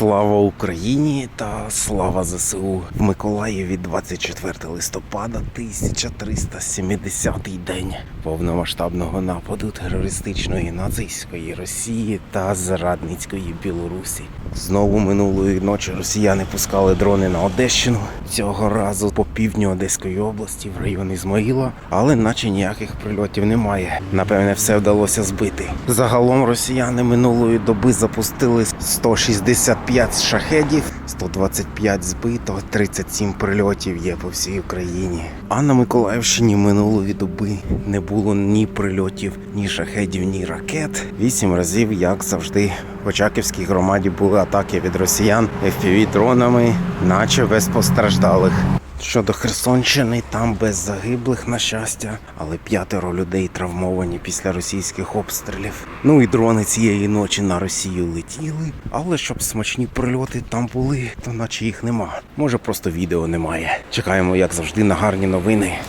Слава Україні та слава ЗСУ в Миколаєві 24 листопада 1370 день повномасштабного нападу терористичної нацистської Росії та зрадницької Білорусі. Знову минулої ночі росіяни пускали дрони на Одещину. Цього разу по півдню Одеської області в район Ізмаїла, але наче ніяких прильотів немає. Напевне, все вдалося збити. Загалом росіяни минулої доби запустили 165 шахедів, 125 збито, 37 прильотів є по всій Україні. А на Миколаївщині минулої доби не було ні прильотів, ні шахедів, ні ракет. Вісім разів, як завжди, в Очаківській громаді були атаки від росіян fpv дронами, наче без постраждалих. Щодо Херсонщини, там без загиблих, на щастя, але п'ятеро людей травмовані після російських обстрілів. Ну і дрони цієї ночі на Росію летіли, але щоб смачні прильоти там були, то наче їх нема. Може просто відео немає. Чекаємо, як завжди, на гарні новини.